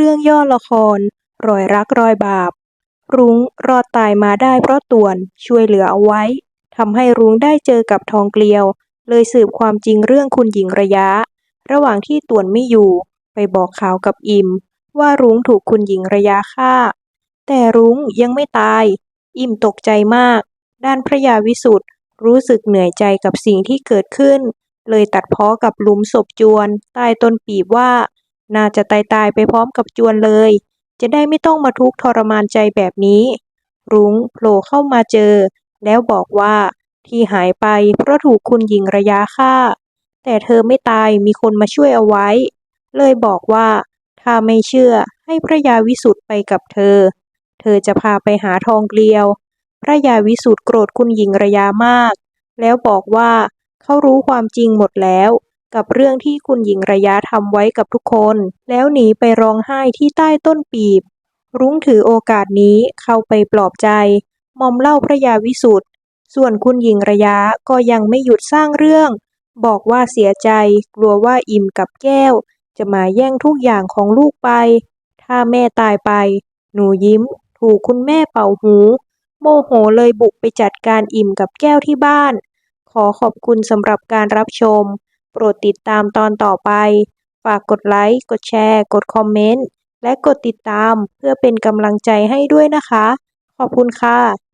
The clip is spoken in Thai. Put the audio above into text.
เรื่องย่อละคร รอยรักรอยบาป รุ้งรอดตายมาได้เพราะต่วนช่วยเหลือเอาไว้ทำให้รุ้งได้เจอกับทองเกลียว เลยสืบความจริงเรื่องคุณหญิงระยะ ระหว่างที่ต่วนไม่อยู่ ไปบอกข่าวกับอิม ว่ารุ้งถูกคุณหญิงระยะฆ่า แต่รุ้งยังไม่ตาย อิมตกใจมาก ด้านพระยาวิสุทธ์รู้สึกเหนื่อยใจกับสิ่งที่เกิดขึ้น เลยตัดพ้อกับหลุมศพจวนใต้ต้นปีบว่า น่าจะตายตายไปพร้อมกับจวนเลย จะได้ไม่ต้องมาทุกข์ทรมานใจแบบนี้ รุ้งโผล่เข้ามาเจอ แล้วบอกว่าที่หายไปเพราะถูกคุณหญิงระยะฆ่า แต่เธอไม่ตายมีคนมาช่วยเอาไว้ เลยบอกว่า ถ้าไม่เชื่อให้พระยาวิสุทธ์ไปกับเธอ เธอจะพาไปหาทองเกลียว พระยาวิสุทธ์โกรธคุณหญิงระยะมาก แล้วบอกว่าเขารู้ความจริงหมดแล้ว กับเรื่องที่คุณหญิงระยะทำไว้กับทุกคน แล้วหนีไปร้องไห้ที่ใต้ต้นปีบ รุ้งถือโอกาสนี้เข้าไปปลอบใจ มอมเล่าพระยาวิสุทธ์ส่วนคุณหญิงระยะก็ยังไม่หยุดสร้างเรื่อง บอกว่าเสียใจ กลัวว่าอิ่มกับแก้ว จะมาแย่งทุกอย่างของลูกไป ถ้าแม่ตายไป หนูยิ้ม ถูกคุณแม่เป่าหู โมโหเลยบุกไปจัดการอิ่มกับแก้วที่บ้าน ขอขอบคุณสำหรับการรับชม โปรดติดตามตอนต่อไป ฝากกดไลค์ กดแชร์ กดคอมเมนต์ และกดติดตามเพื่อเป็นกำลังใจให้ด้วยนะคะ ขอบคุณค่ะ